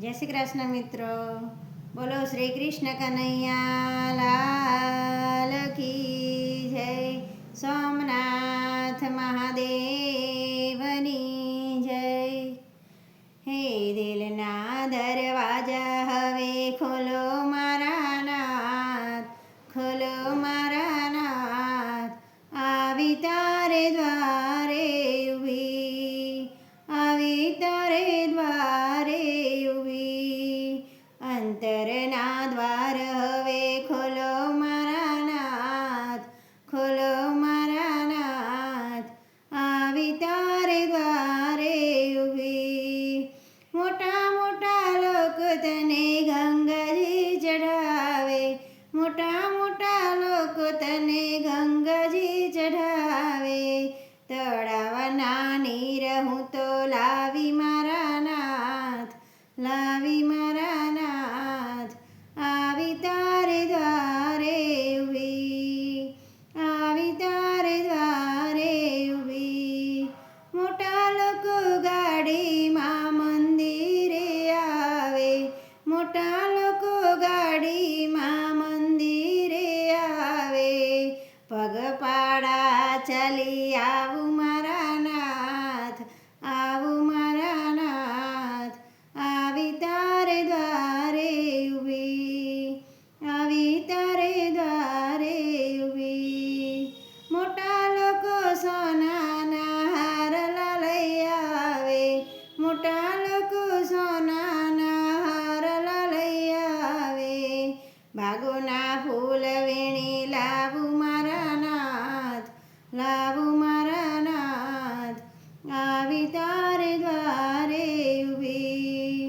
જય શ્રી કૃષ્ણ મિત્રો. બોલો શ્રી કૃષ્ણ કનૈયા લાલ કી જય. સોમનાથ મહાદેવની જય. હે દિલના દરવાજા હવે ખોલો લોકો તને ગંગાજી ચઢાવે. તળાવના નીર હું તો લાવી મારા નાથ, લાવી મારા નાથ. આવી તારે દ્વારે ઊભી આવી તારે દ્વારે ઊભી મોટા લોકો ગાડીમાં મંદિરે આવે, મોટા ચાલી, આવું મારા નાથ, આવું મારા નાથ. આવી તારે દ્વારે ઊભી આવી તારે દ્વારે ઊભી મોટા લોકો સોનાના હારલા લઈ આવે, મોટા લોકો સોનાના હારલા લઈ આવે. ભાગોના ફૂલ વીણી લાવું મારા લાવું મારા નાથ, આવી તારે દ્વારે ઊભી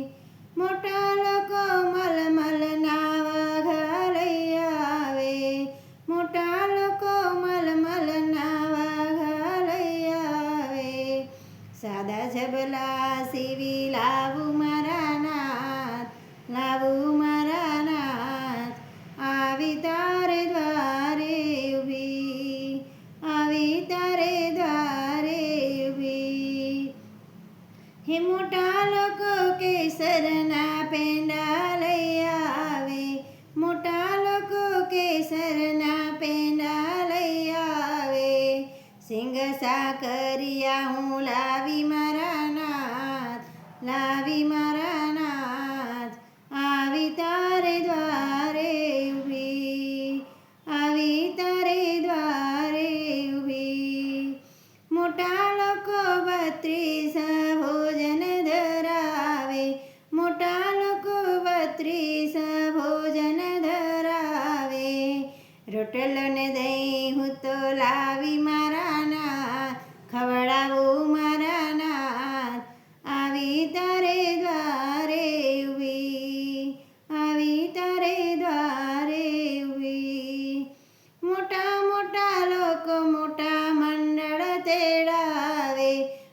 મોટા લોકો મલમલના વાઘા લઈ આવે. મોટા લોકો મલમલના વાઘા લઈ આવે. સાદા જબલા સીવી લાવું તારે દ્વારે ઊભી હે મોટા લોકો કેસરના પેંડા લઈ આવે. મોટા લોકો કેસરના પેંડા લઈ આવે. સિંગ સાકરિયા હું લાવી મારા નાથ, લાવી મારા રોટલો ને દહીં હું તો લાવી મારા નાથ, ખવડાવું મારા નાથ. આવી તારે દ્વારે ઊભી આવી તારે દ્વારે ઊભી મોટા મોટા લોકો મોટા મંડળ તેડાવે,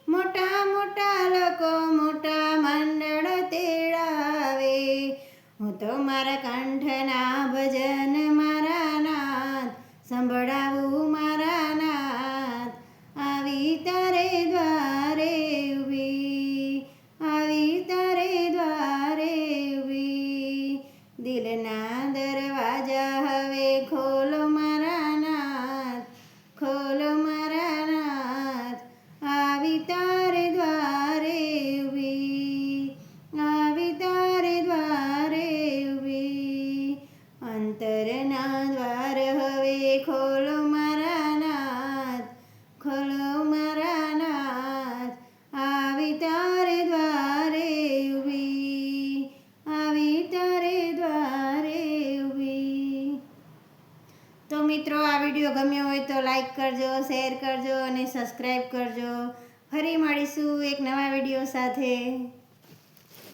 મોટા મોટા લોકો મોટા મંડળ તેડાવે. હું તો મારા કંઠના ભજન દિલના દરવાજા હવે ખોલો મારા નાથ, ખોલો મારા નાથ. આવી તારે દ્વારે ઊભી આવી તારે દ્વારે ઊભી અંતરના દ્વાર મિત્રો, આ વીડિયો ગમ્યો હોય તો લાઈક કરજો શેર કરજો અને સબસ્ક્રાઈબ કરજો. ફરી મળીશું એક નવા વીડિયો સાથે.